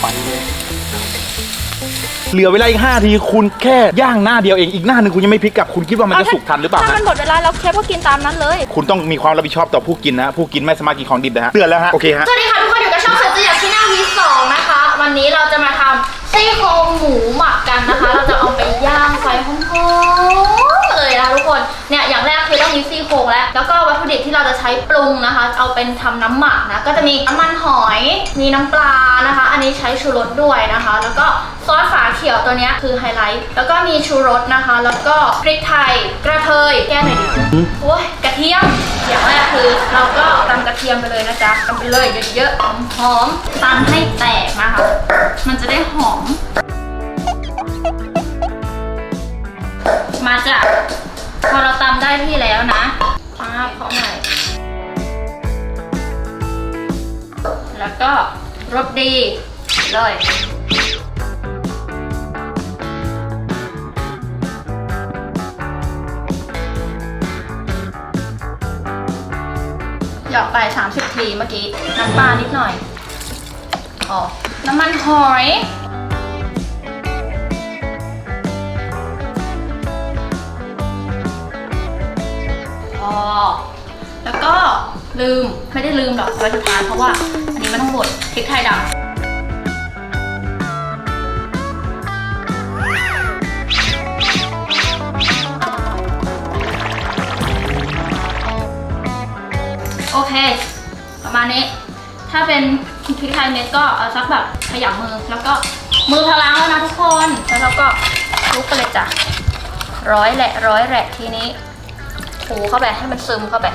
ไปเลยเหลือเวลาอีกห้าทีคุณแค่ย่างหน้าเดียวเองอีกหน้าหนึ่งคุณยังไม่พลิกกลับคุณคิดว่ามันจะสุกทันหรือเปล่าถ้าฮะ มันหมดเวลาแล้วเชฟก็กินตามนั้นเลย คุณต้องมีความรับผิดชอบต่อผู้กินนะฮะผู้กินไม่สามารถกินของดิบนะฮะเตือนแล้วฮะ โอเคฮะ สวัสดีค่ะทุกคน แล้วก็วัตถุดิบที่เราจะใช้ปรุงนะคะ เอาเป็นทำน้ำหมักนะ ก็จะมีน้ำมันหอย มีน้ำปลานะคะ อันนี้ใช้ชูรสด้วยนะคะ แล้วก็ซอสฝาเขียวตัวนี้คือไฮไลท์ แล้วก็มีชูรสนะคะ แล้วก็พริกไทย กระเทย แก้หน่อยดิโอ้ยกระเทียมอย่างแรกคือเราก็ตำกระเทียมไปเลยนะจ๊ะตำไปเลยเยอะๆหอมๆตำให้แตกนะคะ มันจะได้หอม มาจ้ะพอเราตำได้ที่แล้วนะาบเขาหม่แล้วก็รสดีเลยหยอกไป 30 ทีเมื่อกี้ น้ำปลานิดหน่อย อ๋อ น้ำมันหอย พอ แล้วก็ลืมไม่ได้ลืมหรอกไว้สุดท้ายเพราะว่าอันนี้มันต้องบดพริกไทยดำโอเค ประมาณนี้ ถ้าเป็นพริกไทยเม็ดก็เอาสักแบบขยำมือ แล้วก็มือพลังแล้วนะทุกคน แล้วเราก็ลุกไปเลยจ้ะ ร้อยแหละ ร้อยแหละทีนี้ ถูเข้าไปให้มันซึมเข้าไป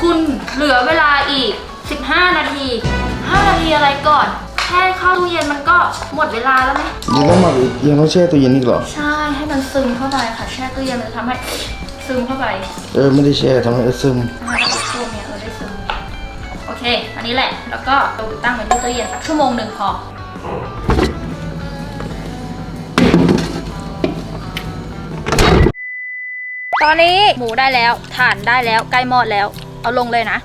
คุณเหลือเวลาอีก 15 นาที 5 นาทีอะไรก่อน แค่เข้าตู้เย็นมันก็หมดเวลาแล้วไหมยังต้องหมักอีกยังต้องแช่ตู้เย็นอีกเหรอ ใช่ ให้มันซึมเข้าไปค่ะ แช่ตู้เย็นมันจะทำให้ซึมเข้าไป เออ ไม่ได้แช่ทำให้เออซึมถ้าเราช่วงเนี้ยเราได้ซึม โอเคอันนี้แหละ แล้วก็เราตั้งไว้ที่ตู้เย็นสักชั่วโมงหนึ่งพอ ตอนนี้หมูได้แล้วถ่านได้แล้วใกล้หมอดแล้ว เอาลงเลยนะ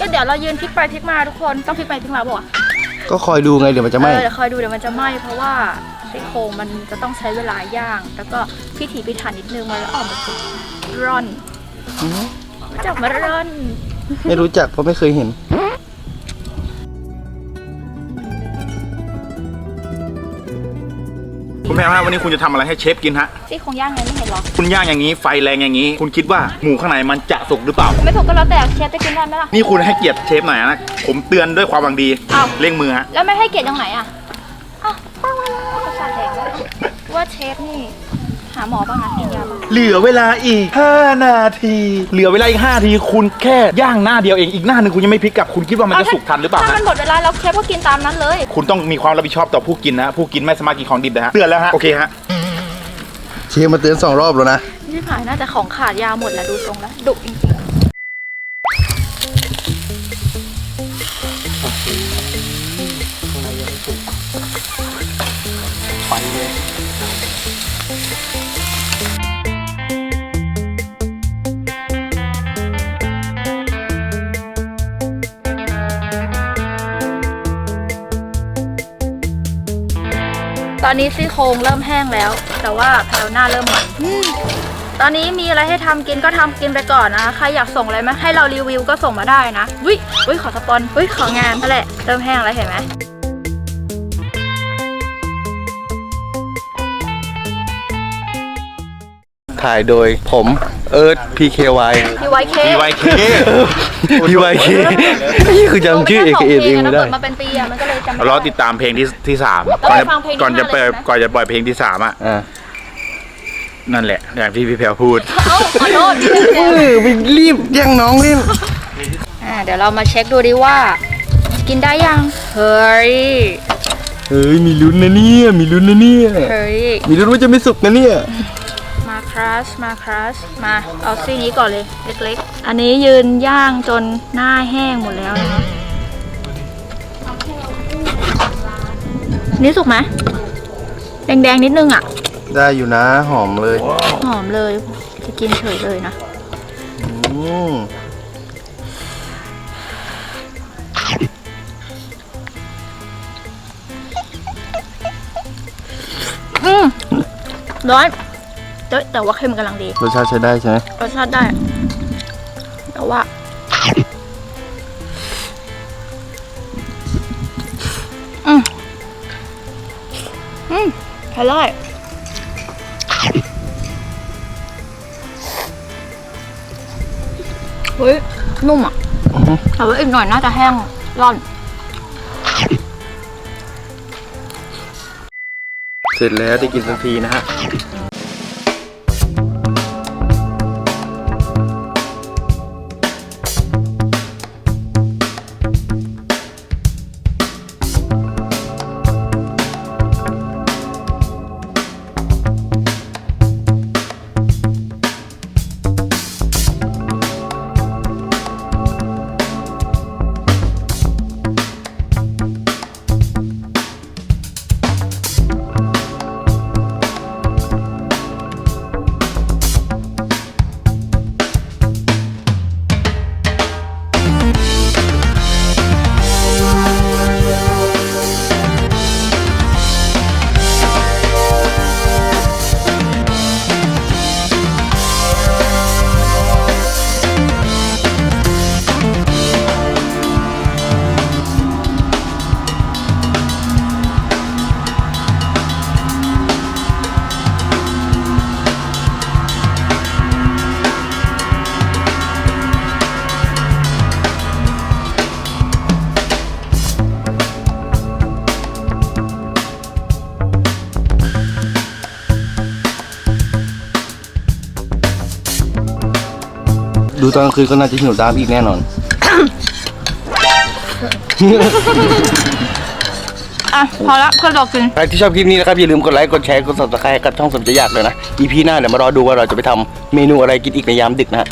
ก็เดี๋ยวเรายืนพลิกไปพลิกมาทุกคนต้องพลิกไปพลิกมาบอ กก็คอยดูไงเดี๋ยวมันจะไหม้เออเดี๋ยวคอยดูเดี๋ยวมันจะไหม้เพราะว่าซี่โครงมันจะต้องใช้เวลาย่าง แล้วก็พิถีพิถันนิดนึงมันแล้วออกมาสุกร่อนรู้จักมาร่อน ไม่รู้จักเพราะไม่เคยเห็น คุณแพรฮะวันนี้คุณจะทำอะไรให้เชฟกินฮะ ซี่โครงย่างไงไม่เห็นหรอคุณย่างอย่างนี้ไฟแรงอย่างนี้ คุณคิดว่าหมูข้างในมันจะสุกหรือเปล่า ไม่ถูกก็แล้วแต่เชฟจะกินได้ไหมล่ะ นี่คุณให้เกียรติเชฟหน่อยนะ ผมเตือนด้วยความหวังดีอ้าว เร่งมือฮะ แล้วไม่ให้เกียรติตรงไหนอะอ้าวประสาทแดงแล้วว่าเชฟนี่ หาหมอบ้างนะกินยาบ้างเหลือเวลาอีก 5 นาที เหลือเวลาอีก 5 นาที คุณแค่ย่างหน้าเดียวเอง อีกหน้าหนึ่งคุณยังไม่พลิกกลับ คุณคิดว่ามันจะสุกทันหรือเปล่าถ้าฮะมันหมดเวลาแล้วเชฟก็กินตามนั้นเลย คุณต้องมีความรับผิดชอบต่อผู้กินนะ ผู้กินไม่สามารถกินของดิบนะฮะ เตือนแล้วฮะ โอเคฮะ เชฟมาเตือนสองรอบแล้วนะ นี่ผ่านน่าจะของขาดยาหมดแล้วดูทรงแล้วดุจริงๆ อนนี้ซี่โครงเริ่มแห้งแล้ว แต่ว่าแพลวหน้าเริ่มมันตอนนี้มีอะไรให้ทำกินก็ทำกินไปก่อนนะใครอยากส่งอะไรมาให้เรารีวิวก็ส่งมาได้นะวิวิขอสปอนวิของานนั่นแหละเริ่มแห้งแล้วเห็นไหม ถ่ายโดยผมเอิร์ธ PKY พี่ไวเค BYK PYK นี่คือจำชื่อเอกเอ็นเองไม่ได้เปิดมาเป็นปีอะมันก็เลยจำไม่รอได้ติดตามเพลงที่ที่สามต้องไปฟังเพลงที่ก่อนจะห้าเปิดเลยใช่ไหมก่อนจะปล่อยเพลงที่สามอะอ่านั่นแหละอย่างที่พี่แพรพูด เอ้าขอโทษเออไปรีบแย่งน้องเล่นอ่าเดี๋ยวเรามาเช็คดูดิว่า กินได้ยัง เฮ้ย เฮ้ยมีลุ้นนะเนี่ย มีลุ้นนะเนี่ย เฮ้ย มีลุ้นว่าจะไม่สุกนะเนี่ยมา ครัชมาครัชมาเอาซี่นี้ก่อนเลยเล็กๆ อันนี้ยืนย่างจนหน้าแห้งหมดแล้วนะคะนี่สุกไหมแดงๆนิดนึงอะ ได้อยู่นะหอมเลย หอมเลยจะกินเฉยเลยนะอืมอืมร้อน แต่แต่ว่าเค็มกำลังดีรสชาติใช้ได้ใช่ไหมรสชาติได้ แต่ว่า อืมอืมอร่อยเฮ้ยนุ่มอะอือฮึแต่ว่าอีกหน่อยน่าจะแห้งร่อน เสร็จแล้วได้กินทันทีนะฮะ ดูตอนกลางคืนก็น่าจะหิวตามอีกแน่นอน อะพอละเพื่อนเรากิน ใครที่ชอบคลิปนี้นะครับอย่าลืมกดไลค์กดแชร์กด subscribe กับช่องสมจะอยากเลยนะ EP หน้าเดี๋ยวมารอดูว่าเราจะไปทำเมนูอะไรกินอีกในยามดึกนะฮะ